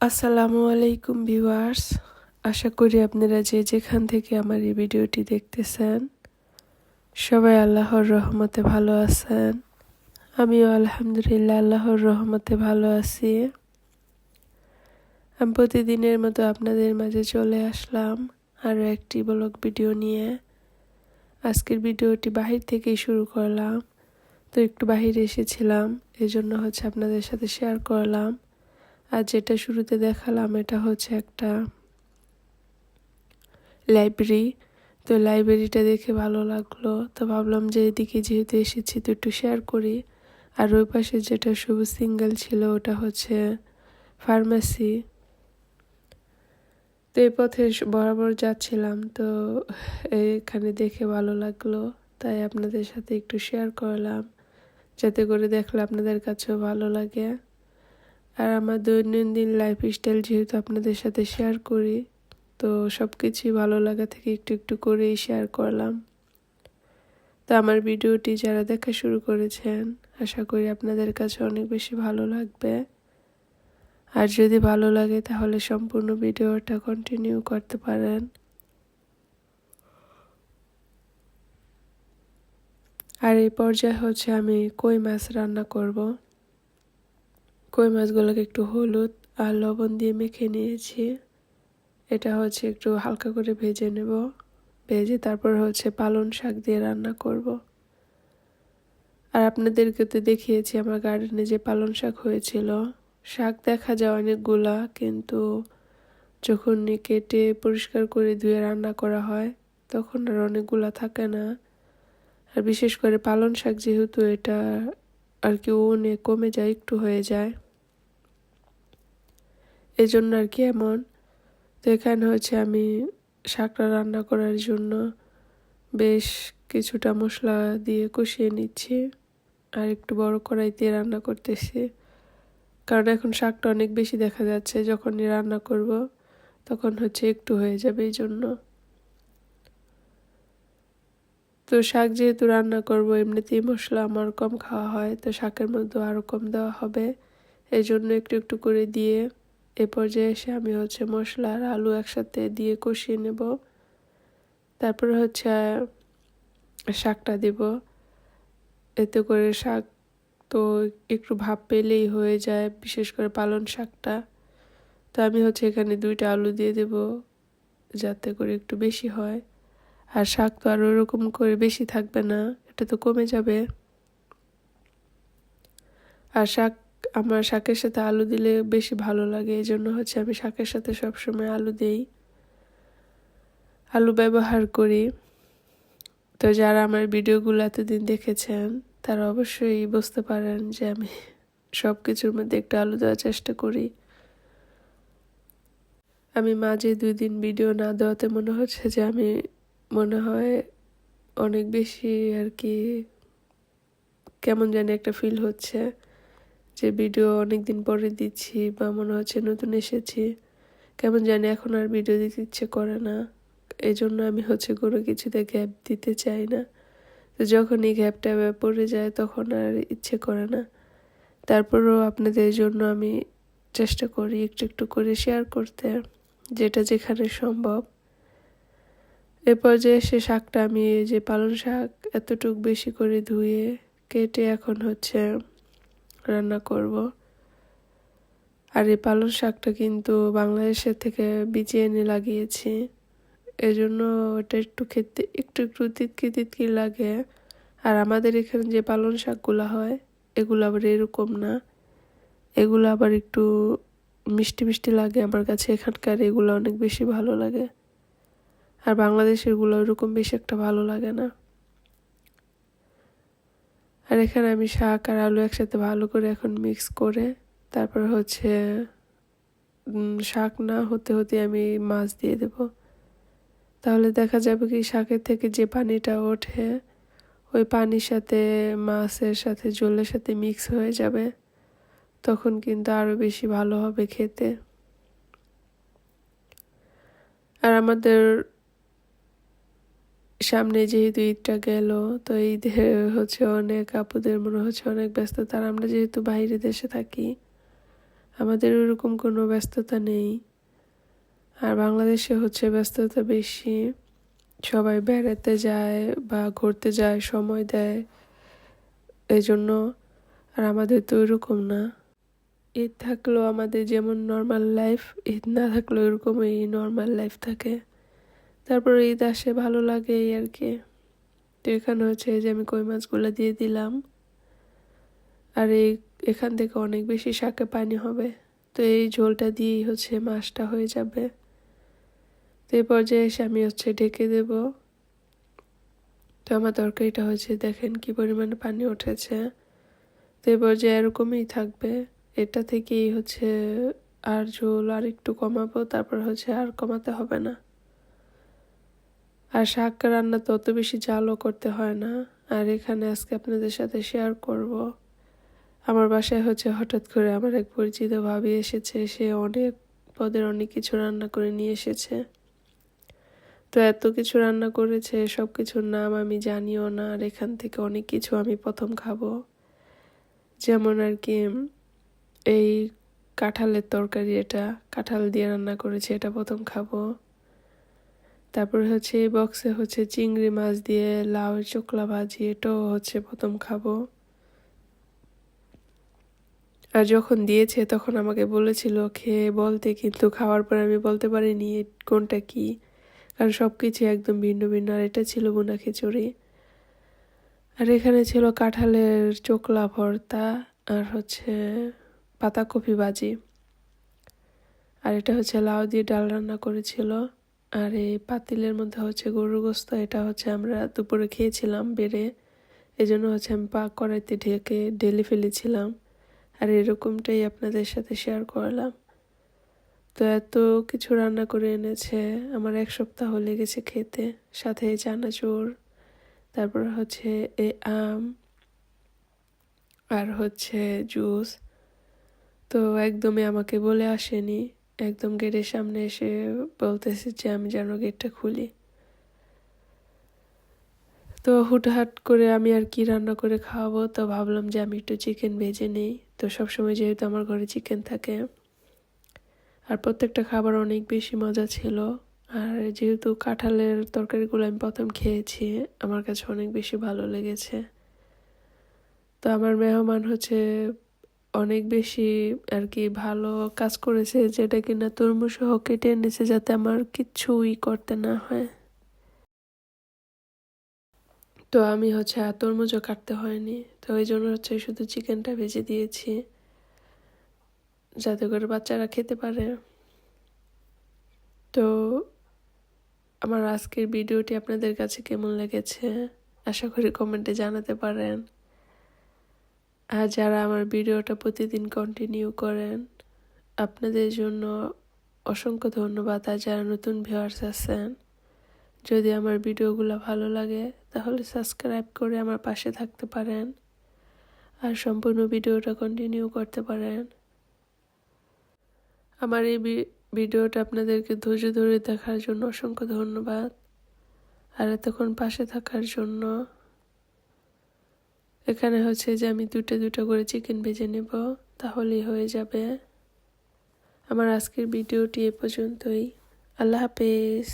আসসালামু আলাইকুম ভিউয়ার্স। আশা করি আপনারা যে যেখান থেকে আমার এই ভিডিওটি দেখতেছেন, সবাই আল্লাহর রহমতে ভালো আছেন। আমিও আলহামদুলিল্লাহ আল্লাহর রহমতে ভালো আছি। আমি প্রতিদিনের মতো আপনাদের মাঝে চলে আসলাম আরও একটি ব্লগ ভিডিও নিয়ে। আজকের ভিডিওটি বাহির থেকেই শুরু করলাম। তো একটু বাহিরে এসেছিলাম, এজন্য হচ্ছে আপনাদের সাথে শেয়ার করলাম। আর যেটা শুরুতে দেখালাম, এটা হচ্ছে একটা লাইব্রেরি তো লাইব্রেরিটা দেখে ভালো লাগল। তো ভাবলাম যে এদিকে যেহেতু এসেছি, তো একটু শেয়ার করি। আর ওই পাশে যেটা শুধু সিঙ্গেল ছিল, ওটা হচ্ছে ফার্মেসি তো এই পথে বরাবর যাচ্ছিলাম, তো এখানে দেখে ভালো লাগল। তাই আপনাদের সাথে একটু শেয়ার করলাম, যাতে করে দেখলে আপনাদের কাছেও ভালো লাগে। আর আমার দৈনন্দিন লাইফ স্টাইল যেহেতু আপনাদের সাথে শেয়ার করি, তো সব কিছুই ভালো লাগা থেকে একটু একটু করেই শেয়ার করলাম। তো আমার ভিডিওটি যারা দেখা শুরু করেছেন, আশা করি আপনাদের কাছে অনেক বেশি ভালো লাগবে। আর যদি ভালো লাগে তাহলে সম্পূর্ণ ভিডিওটা কন্টিনিউ করতে পারেন। আর এই পর্যায়ে হচ্ছে আমি কই মাছ রান্না করব। কই মাছগুলোকে একটু হলুদ আর লবণ দিয়ে মেখে নিয়েছি। এটা হচ্ছে একটু হালকা করে ভেজে নেব। ভেজে তারপর হচ্ছে পালন শাক দিয়ে রান্না করব। আর আপনাদেরকে তো দেখিয়েছি আমার গার্ডেনে যে পালন শাক হয়েছিল। শাক দেখা যায় অনেকগুলা, কিন্তু যখন কেটে পরিষ্কার করে ধুয়ে রান্না করা হয়, তখন আর অনেকগুলা থাকে না। আর বিশেষ করে পালন শাক যেহেতু এটা আর কি উনে কমে যায়, একটু হয়ে যায়। এজন্য আর কি এমন। তো এখানে হচ্ছে আমি শাকটা রান্না করার জন্য বেশ কিছুটা মশলা দিয়ে কষিয়ে নিচ্ছি। আর একটু বড় কড়াইতে রান্না করতেছি। কারণ এখন শাকটা অনেক বেশি দেখা যাচ্ছে, যখনই রান্না করব তখন হচ্ছে একটু হয়ে যাবে এই জন্য তো শাক যেহেতু রান্না করব, এমনিতেই মশলা আমার কম খাওয়া হয়, তো শাকের মধ্যে আরও কম দেওয়া হবে। এই জন্য একটু একটু করে দিয়ে এ পর্যায়ে এসে আমি হচ্ছে মশলা আর আলু একসাথে দিয়ে কষিয়ে নেব। তারপরে হচ্ছে শাকটা দিব। এতে করে শাক তো একটু ভাব পেলেই হয়ে যায়, বিশেষ করে পালন শাকটা। তো আমি হচ্ছে এখানে দুইটা আলু দিয়ে দেব, যাতে করে একটু বেশি হয়। আর শাক তো আর ওরকম করে বেশি থাকবে না, এটা তো কমে যাবে। আর শাক আমার শাকের সাথে আলু দিলে বেশি ভালো লাগে। এই জন্য হচ্ছে আমি শাকের সাথে সবসময় আলু দেই। আলু ব্যবহার করি। তো যারা আমার ভিডিওগুলো এতদিন দেখেছেন, তারা অবশ্যই বুঝতে পারেন যে আমি সব কিছুর মধ্যে একটু আলু দেওয়ার চেষ্টা করি। আমি মাঝে দুই দিন ভিডিও না দেওয়াতে মনে হচ্ছে যে আমি মনে হয় অনেক বেশি আর কি কেমন জানি একটা ফিল হচ্ছে। যে ভিডিও অনেক দিন পরে দিচ্ছি বা মনে হচ্ছে নতুন এসেছি। কেমন জানি এখন আর ভিডিও দিতে ইচ্ছে করে না। এই জন্য আমি হচ্ছে কোনো কিছুতে গ্যাপ দিতে চাই না। তো যখন এই গ্যাপটা পড়ে যায় তখন আর ইচ্ছে করে না। তারপরেও আপনাদের জন্য আমি চেষ্টা করি একটু একটু করে শেয়ার করতে, যেটা যেখানে সম্ভব। এরপর যে সে শাকটা আমি যে পালং শাক এতটুক বেশি করে ধুয়ে কেটে এখন হচ্ছে রান্না করব। আর এই পালং শাকটা কিন্তু বাংলাদেশের থেকে বিচিয়ে এনে লাগিয়েছি। এজন্য ওটা একটু খেতে, একটু একটু তিতকি তিতকি লাগে। আর আমাদের এখানে যে পালং শাকগুলো হয়, এগুলো আবার এরকম না। এগুলো আবার একটু মিষ্টি মিষ্টি লাগে। আমার কাছে এখানকার এগুলো অনেক বেশি ভালো লাগে। আর বাংলাদেশেরগুলো ওরকম বেশি একটা ভালো লাগে না। আর এখানে আমি শাক আর আলু একসাথে ভালো করে এখন মিক্স করে তারপর হচ্ছে শাক না হতে হতে আমি মাছ দিয়ে দেব। তাহলে দেখা যাবে কি শাকের থেকে যে পানিটা ওঠে, ওই পানির সাথে মাছের সাথে জলের সাথে মিক্স হয়ে যাবে, তখন কিন্তু আরও বেশি ভালো হবে খেতে। আর আমাদের সামনে যেহেতু ঈদটা গেল, তো ঈদে হচ্ছে অনেক আপুদের মনে হচ্ছে অনেক ব্যস্ত তার আমরা যেহেতু বাইরে দেশে থাকি, আমাদের ওরকম কোনো ব্যস্ততা নেই। আর বাংলাদেশে হচ্ছে ব্যস্ততা বেশি। সবাই বেড়াতে যায় বা ঘুরতে যায়, সময় দেয়। এই জন্য আর আমাদের তো ওরকম না। ঈদ থাকলেও আমাদের যেমন নর্মাল লাইফ ঈদ না থাকলেও এরকমই নর্মাল লাইফ থাকে। তারপর ঈদ আসে, ভালো লাগে এই আর কি। তো এখানে হচ্ছে যে আমি কই মাছগুলো দিয়ে দিলাম। আর এই, এখান থেকে অনেক বেশি শাকে পানি হবে। তো এই ঝোলটা দিয়েই হচ্ছে মাছটা হয়ে যাবে। তো এই পর্যায়ে এসে আমি হচ্ছে ঢেকে দেব। তো আমার তরকারিটা হচ্ছে দেখেন কি পরিমাণে পানি উঠেছে। তো এই পর্যায়ে এরকমই থাকবে। এটা থেকেই হচ্ছে আর ঝোল আর একটু কমাবো, তারপর হচ্ছে আর কমাতে হবে না। আর শাক রান্না তো অত বেশি জালও করতে হয় না। আর এখানে আজকে আপনাদের সাথে শেয়ার করব। আমার বাসায় হচ্ছে হঠাৎ করে আমার এক পরিচিত ভাবি এসেছে। সে অনেক পদের অনেক কিছু রান্না করে নিয়ে এসেছে। তো এত কিছু রান্না করেছে সব কিছুর নাম আমি জানিও না। আর এখান থেকে অনেক কিছু আমি প্রথম খাব। যেমন আর কি, এই কাঁঠালের তরকারি এটা, কাঁঠাল দিয়ে রান্না করেছে, এটা প্রথম খাব। তারপরে হচ্ছে এই বক্সে হচ্ছে চিংড়ি মাছ দিয়ে লাউ, চোকলা ভাজি, এটাও হচ্ছে প্রথম খাব। আর যখন দিয়েছে তখন আমাকে বলেছিল, খেয়ে বলতে কিন্তু খাওয়ার পর আমি বলতে পারিনি কোনটা কি। কারণ সব কিছু একদম ভিন্ন ভিন্ন, আর এটা ছিল বোনা খিচুড়ি। আর এখানে ছিল কাঁঠালের চোকলা ভর্তা আর হচ্ছে পাতাকপি ভাজি। আর এটা হচ্ছে লাউ দিয়ে ডাল রান্না করেছিল। আর এই পাতিলের মধ্যে হচ্ছে গরুর গোস্ত, এটা হচ্ছে আমরা দুপুরে খেয়েছিলাম বেড়ে। এই জন্য হচ্ছে আমি পাক করাইতে ঢেকে ঢেলে ফেলেছিলাম। আর এরকমটাই আপনাদের সাথে শেয়ার করলাম। তো এত কিছু রান্না করে এনেছে, আমার এক সপ্তাহ লেগেছে খেতে। সাথে চানাচুর, তারপর হচ্ছে এ আম, আর হচ্ছে জুস। তো একদমই আমাকে বলে আসেনি। একদম গেটের সামনে এসে বলতেছে যে, আমি যেন গেটটা খুলি। তো হুটহাট করে আমি আর কি রান্না করে খাওয়াবো? তো ভাবলাম যে, আমি একটু চিকেন ভেজে নিই। তো সবসময় যেহেতু আমার ঘরে চিকেন থাকে, আর প্রত্যেকটা খাবার অনেক বেশি মজা ছিল। আর যেহেতু কাঁঠালের তরকারিগুলো আমি প্রথম খেয়েছি, আমার কাছে অনেক বেশি ভালো লেগেছে। তো আমার মেহমান হচ্ছে অনেক বেশি আর কি ভালো কাজ করেছে যেটা কিনা তরমুজ সহ কেটে এনেছে যাতে আমার কিচ্ছুই করতে না হয়। তো আমি হচ্ছে আর তরমুজও কাটতে হয়নি। তো ওই জন্য হচ্ছে শুধু চিকেনটা ভেজে দিয়েছি। যাতে করে বাচ্চারা খেতে পারে। তো আমার আজকের ভিডিওটি আপনাদের কাছে কেমন লেগেছে? আশা করি কমেন্টে জানাতে পারেন। আর যারা আমার ভিডিওটা প্রতিদিন কন্টিনিউ করেন, আপনাদের জন্য অসংখ্য ধন্যবাদ। আর যারা নতুন ভিউয়ার্স আছেন, যদি আমার ভিডিওগুলো ভালো লাগে, তাহলে সাবস্ক্রাইব করে আমার পাশে থাকতে পারেন। আর সম্পূর্ণ ভিডিওটা কন্টিনিউ করতে পারেন। আমার এই ভিডিওটা আপনাদেরকে ধৈর্য ধরে দেখার জন্য অসংখ্য ধন্যবাদ। আর এতক্ষণ পাশে থাকার জন্য এখানে হচ্ছে যে আমি দুটো দুটো করে চিকেন ভেজে নেব, তাহলেই হয়ে যাবে। আমার আজকের ভিডিওটি এ পর্যন্তই। আল্লাহ হাফেজ।